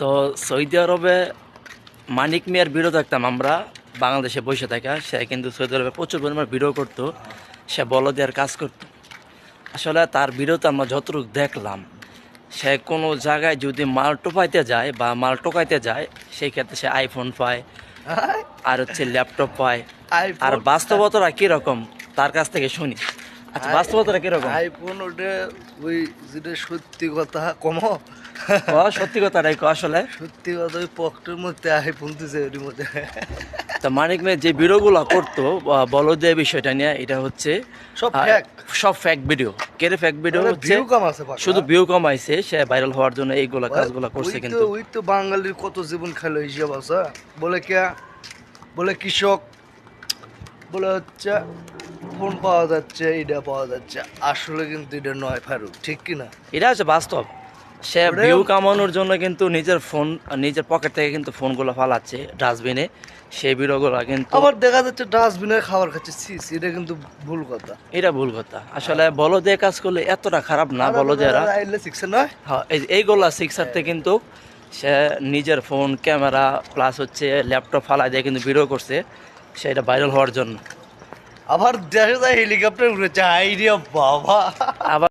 তো সৌদি আরবে মানিক মিয়ার ভিডিও দেখতাম আমরা বাংলাদেশে বসে থাকা। সে কিন্তু সৌদি আরবে প্রচুর পরিমাণ ভিডিও করতো। সে বলদের কাজ করতো। আসলে তার ভিডিওতে আমরা যতটুকু দেখলাম সে কোনো জায়গায় যদি মাল টোপাইতে যায় বা মাল টোকাইতে যায় সেই ক্ষেত্রে সে আইফোন পায় আর হচ্ছে ল্যাপটপ পায়। আর বাস্তবতাটা কীরকম তার কাছ থেকে শুনি। আচ্ছা বাস্তবতাটা কীরকম? আইফোন ওটা ওই যেটা সত্যি কথা কম। সত্যি কথাটাই ক আসলে? সত্যি কথা ওই পকেটের মধ্যে আইফোন দিছে ওর মধ্যে। তা মানিক মেয়ে যে ভিডিওগুলো করতো বলদের বিষয়টা নিয়ে এটা হচ্ছে সব fake। সব ফ্যাক ভিডিও কেরে ফ্যাক ভিডিও হচ্ছে। শুধু ভিউ কমাইছে সে ভাইরাল হওয়ার জন্য এইগুলা কাজগুলো করছে কিন্তু। ওই তো বাঙালির কত জীবন খেলো হিসাব আছে বলে কে বলে কৃষক বলে হচ্ছে ফোন পাওয়া যাচ্ছে এটা পাওয়া যাচ্ছে। আসলে কিন্তু এটা নয় ফারুক ঠিক কি না? এটা হচ্ছে বাস্তব। সে ভিউ কামানোর জন্য কিন্তু নিজের ফোন নিজের পকেট থেকে কিন্তু ফোনগুলো ফালাচ্ছে ডাস্টবিনে সেই ভিডিওগুলো কিন্তু আবার দেখা যাচ্ছে ডাস্টবিনের খাবার খাচ্ছে সিস এটা কিন্তু ভুল কথা। এটা ভুল কথা। আসলে বলদে কাজ করলে এতটা খারাপ না আইলে শিখছে নয়? হ্যাঁ এই- এইগুলা সিক্সারতে কিন্তু সে নিজের ফোন ক্যামেরা প্লাস হচ্ছে ল্যাপটপ ফালাই দিয়ে কিন্তু ভিডিও করছে। সেটা ভাইরাল হওয়ার জন্য। আবার দেখা যায় হেলিকপ্টার উড়েছে আইডিয়া বাবা। আবার